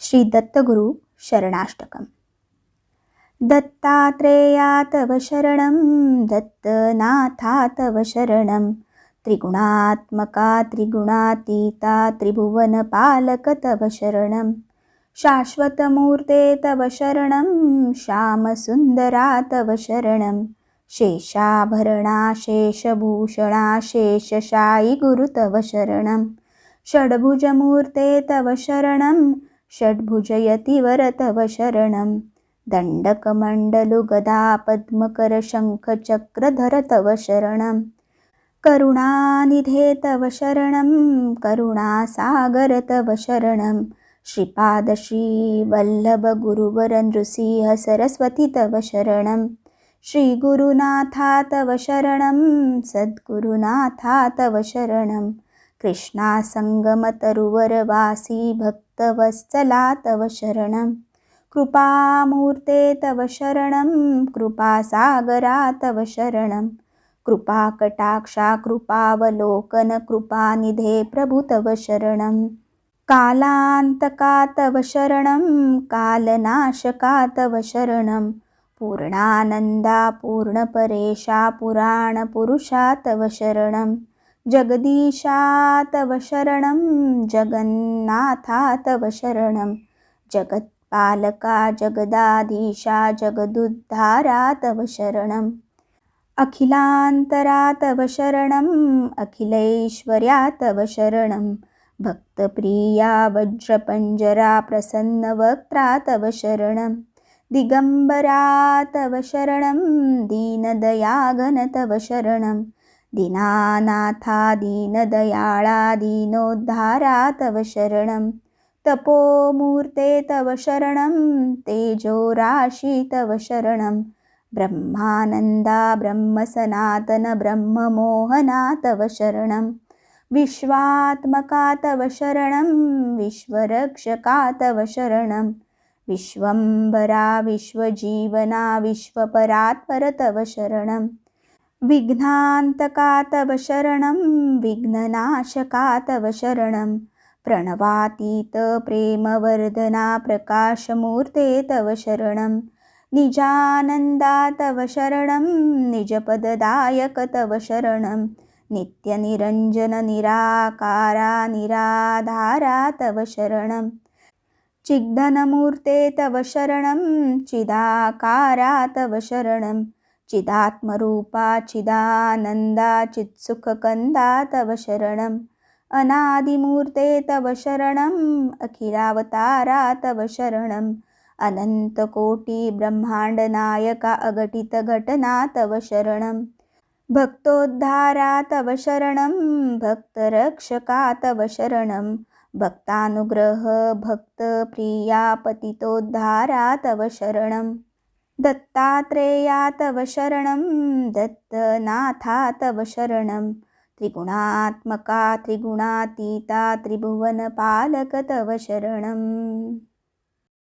श्री दत्तगुरु शरणाष्टकम्। दत्तात्रेया तव शरणं दत्तनाथा तव शरणं त्रिगुणात्मका त्रिगुणातीता त्रिभुवनपालक तव शरणं शाश्वतमूर्ते तव शरणं श्यामसुन्दरा तव शरणं शेषाभरणा शेषभूषणा शेषशायि गुरु तव शरणं षड्भुजमूर्ते तव शरणं षड्भुजयतिवर तव शरणं दण्डकमण्डलु गदा पद्मकरशङ्खचक्रधर तव शरणं करुणानिधे तव शरणं करुणासागर तव शरणं श्रीपादश्रीवल्लभ गुरुवर नृसिंह सरस्वती तव शरणं श्रीगुरुनाथा तव शरणं सद्गुरुनाथा तव शरणं कृष्णासङ्गमतरुवरवासी भक्तवत्सला तव शरणं। कृपामूर्ते तव शरणं कृपासागरा तव शरणं। कृपाकटाक्षा कृपावलोकन कृपानिधे प्रभु तव शरणं। कालान्तका तव शरणं कालनाशका तव शरणं। पूर्णानन्दा पूर्णपरेशा पुराणपुरुषा तव शरणं। जगदीशा तव शरणं जगन्नाथा तव शरणं। जगत्पालका जगदाधीशा जगदुद्धारा तव शरणम् अखिलान्तरा तव शरणम् अखिलैश्वर्या तव शरणं। भक्तप्रिया वज्रपञ्जरा प्रसन्नवक्त्रा तव शरणं। दिगम्बरा तव शरणं दीनदयागन तव शरणं। दीनानाथा दीनदयाळा दीनोद्धारा तव शरणं. तपोमूर्ते तव शरणं. तेजोराशि तव शरणं. ब्रह्मानन्दा ब्रह्मसनातन ब्रह्ममोहना तव शरणं. विश्वात्मका तव शरणं. विश्वरक्षका तव शरणं. विश्वम्बरा विश्वजीवना विश्वपरात्पर तव शरणं. विघ्नान्तका तव शरणं विघ्ननाशका तव शरणं। प्रणवातीत प्रेमवर्धना प्रकाशमूर्ते तव शरणं। निजानन्दा तव शरणं निजपददायक तव शरणं। नित्यनिरञ्जन निराकारा निराधारा तव शरणं। चिग्धनमूर्ते तव शरणं चिदाकारा तव शरणं चिदात्मरूपा चिदानन्दा चित्सुखकन्दा तव शरणम् अनादिमूर्ते तव शरणम् अखिलावतारा तव शरणम् अनन्तकोटिब्रह्माण्डनायका अघटितघटना तव शरणं। भक्तोद्धारा तव शरणं। भक्तरक्षका तव शरणं। भक्तानुग्रह भक्तप्रिया पतितोद्धारा तव शरणम् दत्तात्रेया तव शरणं दत्तनाथा तव शरणं। त्रिगुणात्मका त्रिगुणातीता त्रिभुवनपालक तव शरणम्।